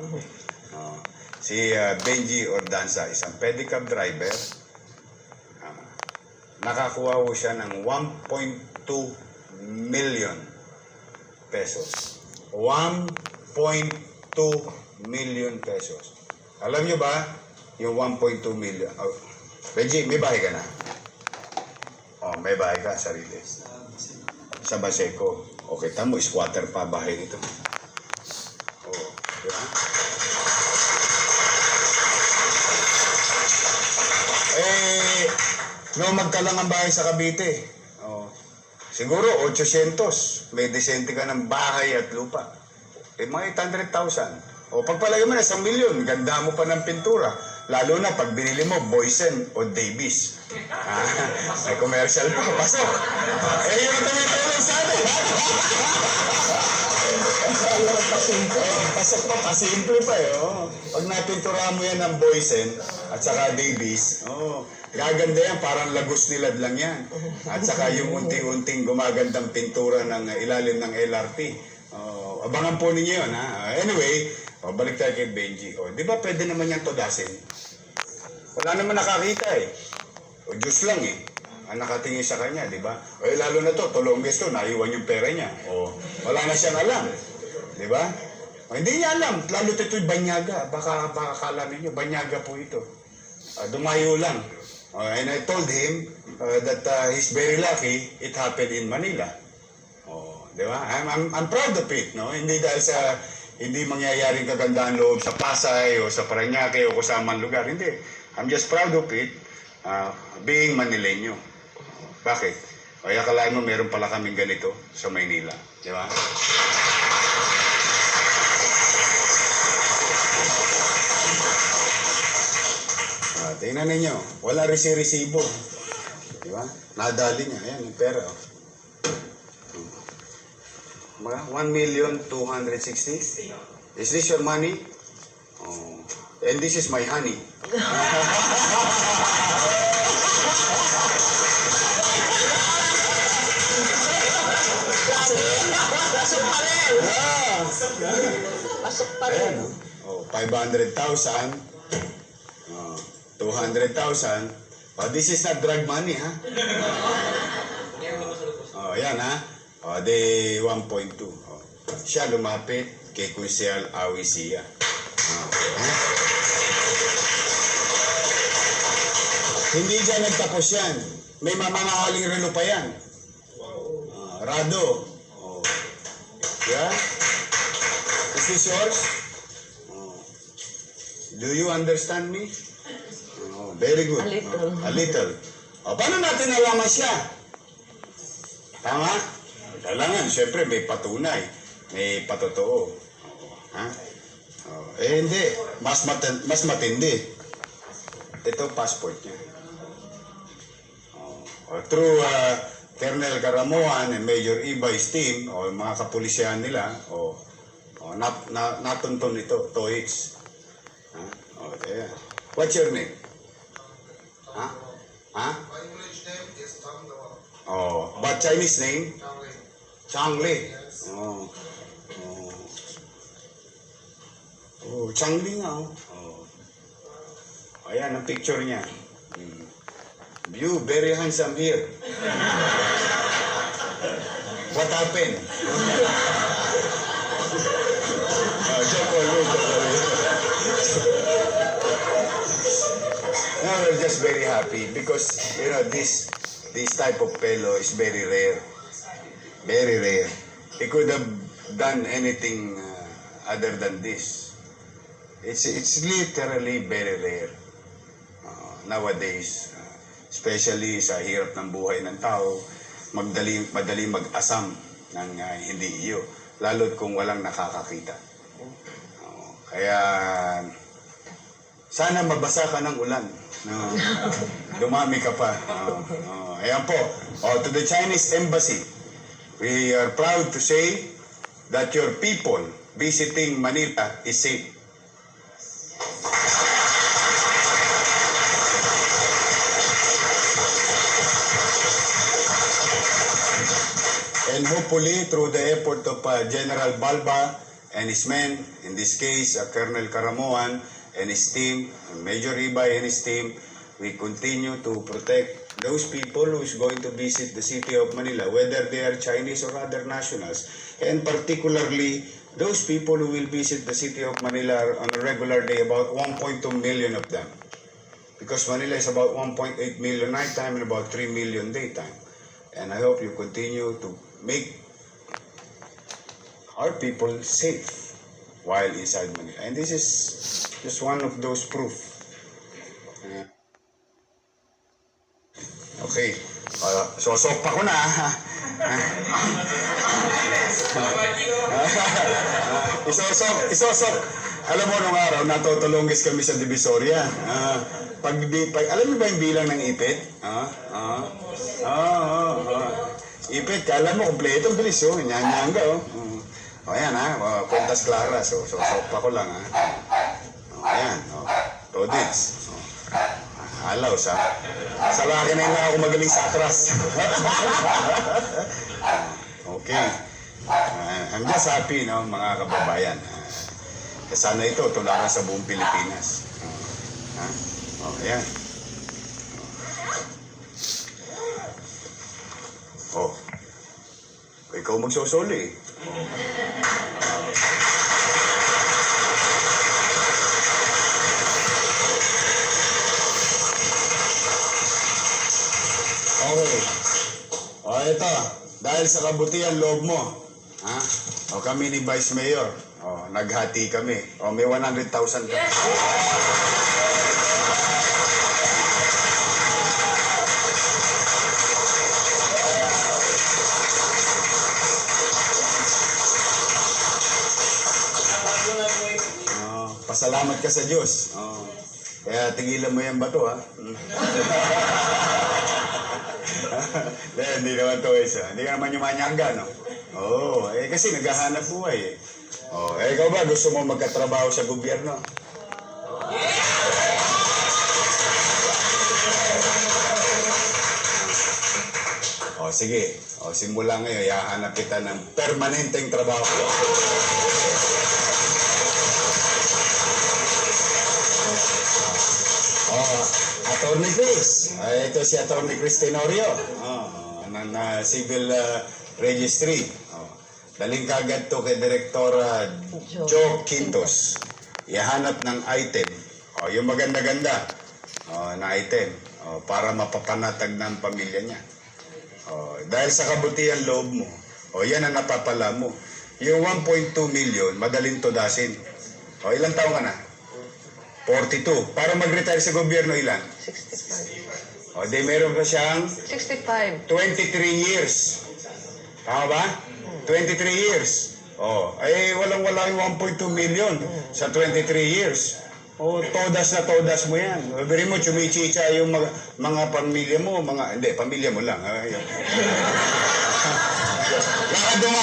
Oh, si ah, Benji Ordanza, isang pedicab driver. Ah, nakakuha ko siya ng 1.2 million pesos. 1.2 million pesos. Alam nyo ba, yung 1.2 million. Oh, Benji, may bahay ka na? Oh, may bahay ka, sarili. Sa Baseco. Okay, tamo, squatter pa bahay nito. Oh, di ba? Eh, no, magkalang ang bahay sa Cavite. Oh. Siguro 800. May desente ka ng bahay at lupa. Eh, mga 800,000. O pagpalagay mo na isang milyon, ganda mo pa ng pintura. Lalo na pag binili mo Boysen o Davis. Ah, may commercial pa. Pasok. Eh, yung tumutulong sa atin. Oh, pasok pa, pasimple pa eh. Oh. Pag napintura mo yan ng Boysen at saka Davis, oh, gaganda yan, parang lagos nilad lang yan. At saka yung unting-unting gumagandang pintura ng ilalim ng LRT. Oh, abangan po ninyo yun, ha? Anyway, oh, balik tayo kay Benji. Oh, di ba pwede naman yan todasin? Wala naman nakakita eh. O Diyos lang eh. Ang nakatingin sa kanya, di ba? O eh, lalo na to, tulongges to, naiwan yung pera niya. O wala na siyang alam. Di ba? O, hindi niya alam. Lalo to ito'y banyaga. Baka, baka kala ninyo, banyaga po ito. Ah, dumayo lang. O, and I told him uh, that uh, he's very lucky it happened in Manila. Oh, di ba? I'm, I'm, I'm proud of it, no? Hindi dahil sa hindi mangyayaring kagandahan loob sa Pasay o sa Paranaque o kusamang lugar. Hindi. I'm just proud of it uh, being Manileño. Bakit? O akalain mo meron pala kaming ganito sa Maynila. Di ba? Ah, tingnan ninyo. Wala resi-resibo. Di ba? Nadali niya. Ayan, yung pera. oh. Mga 1,260? Is this your money? Oh. And this is my honey. Pasok! Yeah. Pasok pa rin. Ayan, oh. Oh, 500,000. Oh, 200,000. Oh, this is not drug money, ha? Oh, yan, ha? Oh, de 1.2. Oh. Siya lumapit kay Kusyal Awisia. Oh, ha? Hindi dyan nagtapos yan. May mamamahaling relo pa yan. Ah, Rado. Yeah? Is this yours? Oh. Do you understand me? Oh, very good. A little. Oh, a little. Oh, paano natin nalaman siya? Tama? Kailangan, siyempre, may patunay. May patotoo. Oh, ha? Oh, eh, hindi. Mas, mat- mas matindi. Ito, passport niya. Oh, oh, through uh, Colonel Caramoan and Major Ibais team, o mga kapulisyan nila, o oh, na, na, natunton ito, TOEICS. Ha? Oh, yeah. What's your name? Ha? Ha? My English name is Tang. Oh, but Chinese name? Tang Lin. Changli. Oh. Oh. Oh, Changli nga oh. Oh. Ayan ang picture niya. Hmm. View, very handsome here. What happened? oh, joke on you, joke you. No, we're just very happy because, you know, this this type of fellow is very rare. Very rare. He could have done anything uh, other than this. It's it's literally very rare uh, nowadays, uh, especially sa hirap ng buhay ng tao, magdali madali mag-asam ng uh, hindi iyo, lalo't kung walang nakakakita. Uh, kaya sana mabasa ka ng ulan. No. Dumami ka pa. Oh, oh. Ayan po. Oh, to the Chinese Embassy, we are proud to say that your people visiting Manila is safe. And hopefully, through the effort of uh, General Balba and his men, in this case, uh, Colonel Karamoan and his team, Major Ibay and his team, we continue to protect those people who's going to visit the city of Manila, whether they are Chinese or other nationals, and particularly those people who will visit the city of Manila on a regular day, about 1.2 million of them. Because Manila is about 1.8 million nighttime and about 3 million daytime. And I hope you continue to make our people safe while inside Manila. And this is just one of those proof. Uh, Okay. Uh, sosok pa ko na. isosok, isosok. Alam mo, nung araw, natutulunggis kami sa Divisoria. Ah, pag, pag, alam mo ba yung bilang ng ipit? Ah, ah, ah, ah. Ipit, kala mo, kompleto, bilis, oh. Nyanyanga, oh. Mm. O, ayan, ha. Oh, Kwentas claras, oh. Sosok pa ko lang, ha. O, ayan, oh. Todits. Oh. Alaw sa. Sa laki na yun ako magaling sa atras. okay. Uh, I'm just happy, no, mga kababayan. Uh, sana ito, tularan sa buong Pilipinas. Uh, ha? Oh, ayan. Ikaw magsosoli. Okay. O ito, dahil sa kabutihan loob mo, ha? O kami ni Vice Mayor, o naghati kami. O may 100,000 ka. Oh, pasalamat ka sa Diyos. Oh. Kaya tigilan mo yan bato, ha? Mm. Hindi, naman to isa. Hindi ka naman yung manyanga, no? Oo, oh, eh kasi naghahanap buhay eh. Oh, eh ikaw ba gusto mo magkatrabaho sa gobyerno? Oh, sige. Oh, simula ngayon, yahanap kita ng permanenteng trabaho. Oh, Attorney Chris. Ah, ito si Attorney Chris Tenorio. Oh, ng ah, Civil ah, Registry. Oh. Daling kagad to kay Director ah, Joe Quintos. Ihanap ng item. Oh, yung maganda-ganda oh, na item oh, para mapapanatag ng pamilya niya. Oh, dahil sa kabutihan loob mo, oh, yan ang napapala mo. Yung 1.2 million, madaling tudasin. Oh, ilang taon ka na? 42. Para mag-retire sa gobyerno, ilan? 65. O, di meron pa siyang 65. 23 years. Tama ba? 23 years. O, ay walang-wala yung 1.2 million sa 23 years. O, todas na todas mo yan. Sabihin mo, chumichicha yung mga, mga pamilya mo, mga, hindi, pamilya mo lang. yun. Baka